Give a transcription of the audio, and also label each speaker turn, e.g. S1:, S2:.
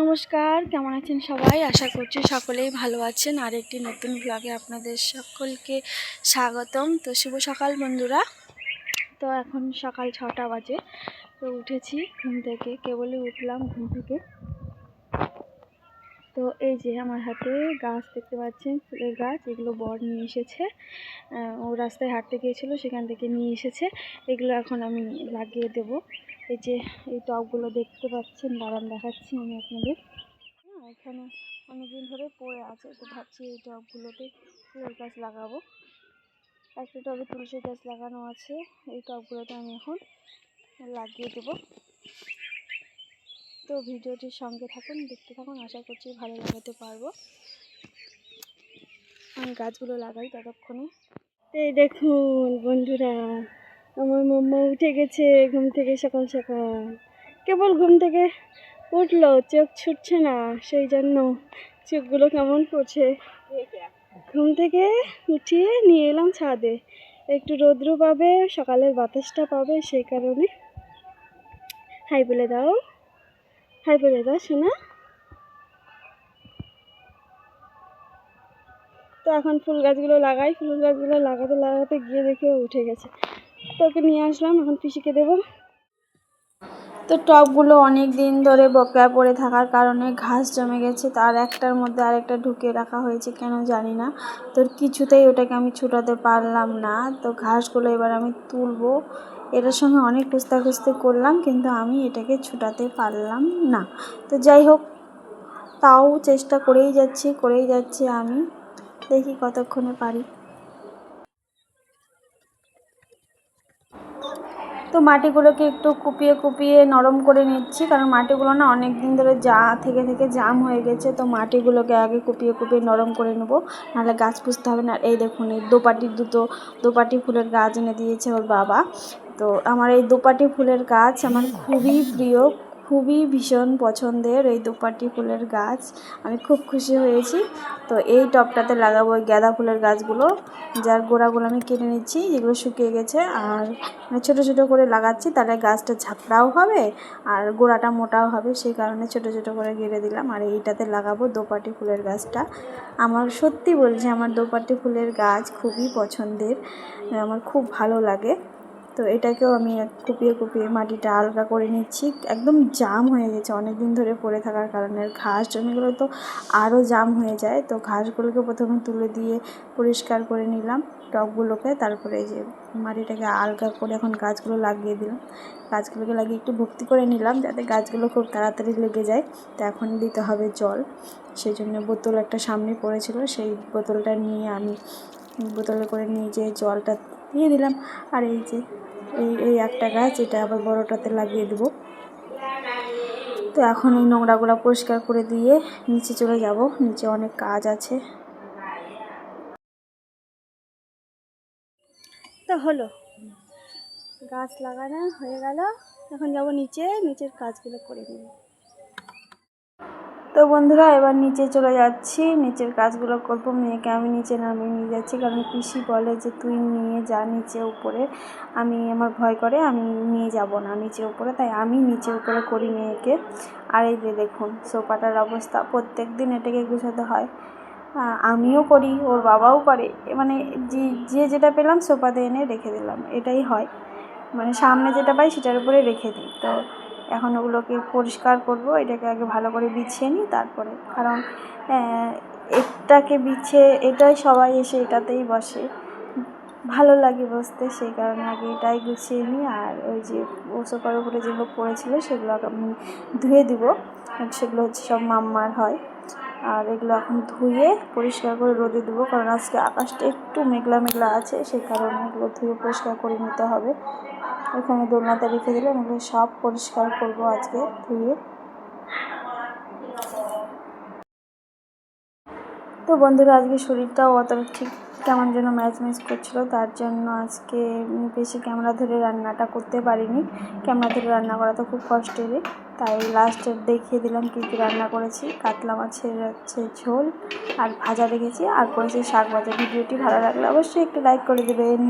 S1: নমস্কার, কেমন আছেন সবাই? আশা করছি সকলেই ভালো আছেন। আর একটি নতুন ব্লগে আপনাদের সকলকে স্বাগতম। তো শুভ সকাল বন্ধুরা। তো এখন সকাল ছটা বাজে, তো উঠেছি ঘুম থেকে। কেবলই উঠলাম ঘুম থেকে। তো এই যে আমার হাতে গাছ দেখতে পাচ্ছেন, ফুলের গাছ, এগুলো বর নিয়ে এসেছে। ও রাস্তায় হাঁটতে গিয়েছিল, সেখান থেকে নিয়ে এসেছে। এগুলো এখন আমি লাগিয়ে দেব। এই যে এই টবগুলো দেখতে পাচ্ছেন দাঁড়ান দেখাচ্ছি আমি আপনাদের। হ্যাঁ এখানে অনেকদিন ধরে পড়ে আছে, তো ভাবছি এই টবগুলোতে ফুলের গাছ লাগাবো। একটা টবে তুলসী গাছ লাগানো আছে, এই টবগুলোতে আমি এখন লাগিয়ে দেবো। তো ভিডিওটির সঙ্গে থাকুন, দেখতে থাকুন, আশা করছি ভালো লাগাতে পারব। আমি গাছগুলো লাগাই ততক্ষণে। এই দেখুন বন্ধুরা আমার মাম্মা উঠে গেছে, ঘুম থেকে সকাল সকাল। কেবল ঘুম থেকে উঠল, চোখ ছুটছে না, সেই জন্য চোখগুলো কেমন করছে। ঘুম থেকে উঠিয়ে নিয়ে এলাম ছাদে। একটু রৌদ্র পাবে, সকালের বাতাসটা পাবে, সেই কারণে। হাই বলে দাও। হাই বলে দাও শোনা তো এখন ফুল গাছগুলো লাগাই, ফুল গাছগুলো লাগাতে লাগাতে গিয়ে দেখে উঠে গেছে। তো ওকে নিয়ে আসলাম, এখন পিসিকে দেবো। তো টবগুলো অনেক দিন ধরে বকেয়া পড়ে থাকার কারণে ঘাস জমে গেছে, তার একটার মধ্যে আরেকটা ঢুকিয়ে রাখা হয়েছে, কেন জানি না। তো কিছুতেই ওটাকে আমি ছুটাতে পারলাম না। তো ঘাসগুলো এবার আমি তুলবো। এটার সঙ্গে অনেক কুস্তি করলাম, কিন্তু আমি এটাকে ছুটাতে পারলাম না। তো যাই হোক, তাও চেষ্টা করেই যাচ্ছি করেই যাচ্ছি আমি। দেখি কতক্ষণে পারি। তো মাটিগুলোকে একটু কুপিয়ে কুপিয়ে নরম করে নিচ্ছি, কারণ মাটিগুলো না অনেক দিন ধরে যা থেকে থেকে জাম হয়ে গেছে, তো মাটিগুলোকে আগে কুপিয়ে কুপিয়ে নরম করে নেব, নাহলে গাছ পুষতে হবে না। এই দেখুন, এই দোপাটি দুটো, দোপাটি ফুলের গাছ এনে দিয়েছে ওর বাবা। তো আমার এই দোপাটি ফুলের গাছ আমার খুবই প্রিয় খুবই ভীষণ পছন্দের এই দোপাটি ফুলের গাছ। আমি খুব খুশি হয়েছি। তো এই টবটাতে লাগাবো ওই গাঁদা ফুলের গাছগুলো, যার গোড়াগুলো আমি কেটে নিচ্ছি, যেগুলো শুকিয়ে গেছে। আর মানে ছোটো ছোটো করে লাগাচ্ছি, তাহলে গাছটা ঝাপড়াও হবে আর গোড়াটা মোটাও হবে। সেই কারণে ছোটো ছোটো করে গেড়ে দিলাম আর এইটাতে লাগাবো দোপাটি ফুলের গাছটা। আমার সত্যি বলছি, আমার দোপাটি ফুলের গাছ খুবই পছন্দের। আমার খুব ভালো লাগে। তো এটাকেও আমি কুপিয়ে কুপিয়ে মাটিটা আলগা করে নিচ্ছি। একদম জাম হয়ে গেছে অনেক দিন ধরে পড়ে থাকার কারণে। ঘাস জমিগুলো তো আরও জাম হয়ে যায়, তো ঘাসগুলোকে প্রথমে তুলে দিয়ে পরিষ্কার করে নিলাম টবগুলোকে। তারপরে যে মাটিটাকে আলগা করে এখন গাছগুলো লাগিয়ে দিলাম। গাছগুলোকে লাগিয়ে একটু ভর্তি করে নিলাম যাতে গাছগুলো খুব তাড়াতাড়ি লেগে যায়। তো এখন দিতে হবে জল। সেই জন্য বোতল একটা সামনে পড়েছিল, সেই বোতলটা নিয়ে আমি বোতলে করে নিয়ে যে জলটা দিয়ে দিলাম। আর এই যে এই এই একটা গাছ, এটা আবার বড়টাতে লাগিয়ে দেবো। তো এখন এই নোংরাগুলো পরিষ্কার করে দিয়ে নিচে চলে যাব। নিচে অনেক কাজ আছে। তো হলো। গাছ লাগানো হয়ে গেল। এখন যাব নিচে। নিচের কাজগুলো করে নেব তো বন্ধুরা, এবার নিচে চলে যাচ্ছি। নিচের কাজগুলো করব। মেয়েকে আমি নিচে নামিয়ে নিয়ে যাচ্ছি। কারণ পিসি বলে যে, তুই নিয়ে যা নিচে উপরে। আমি আমার ভয় করে আমি নিয়ে যাব না নিচে উপরে। তাই আমি নিচে উপরে করি মেয়েকে। আর এই যে দেখুন, সোফাটার অবস্থা। প্রত্যেক দিন এটাকে গুছাতে হয়। আমিও করি, ওর বাবাও করে। মানে যে যেটা পেলাম, সোফাতে এনে রেখে দিলাম। এটাই হয়। মানে সামনে যেটা পাই, সেটার উপরে রেখে দিই। তো এখন ওগুলোকে পরিষ্কার করব, এটাকে আগে ভালো করে বিছিয়ে নিই, তারপরে। কারণ এটাকে বিছিয়ে, এটাই সবাই এসে এটাতেই বসে। ভালো লাগে বসতে, সেই কারণে আগে এটাই গুছিয়ে নিই, আর ওই যে সোফার উপরে যেগুলো পড়েছিল সেগুলো আমি ধুয়ে দিব। সেগুলো হচ্ছে সব মাম্মার হয়। আর এগুলো এখন ধুয়ে পরিষ্কার করে রোদে দেবো, কারণ আজকে আকাশটা একটু মেঘলা মেঘলা আছে, সেই কারণে এগুলো ধুয়ে পরিষ্কার করে নিতে হবে। ওখানে দোলনাতে রেখে দিলে এগুলো সব পরিষ্কার করব আজকে ধুয়ে। তো বন্ধুরা, আজকে শরীরটাও অতটা ঠিক কেমন যেন ম্যাচ ম্যাচ করছিল, তার জন্য আজকে বেশি ক্যামেরা ধরে রান্নাটা করতে পারিনি। ক্যামেরা ধরে রান্না করা তো খুব কষ্টেরই, তাই লাস্টে দেখিয়ে দিলাম কী কী রান্না করেছি। কাতলা মাছের হচ্ছে ঝোল আর ভাজা রেখেছি আর করেছি শাক ভাজা। ভিডিওটি ভালো লাগলে অবশ্যই একটু লাইক করে দেবেন।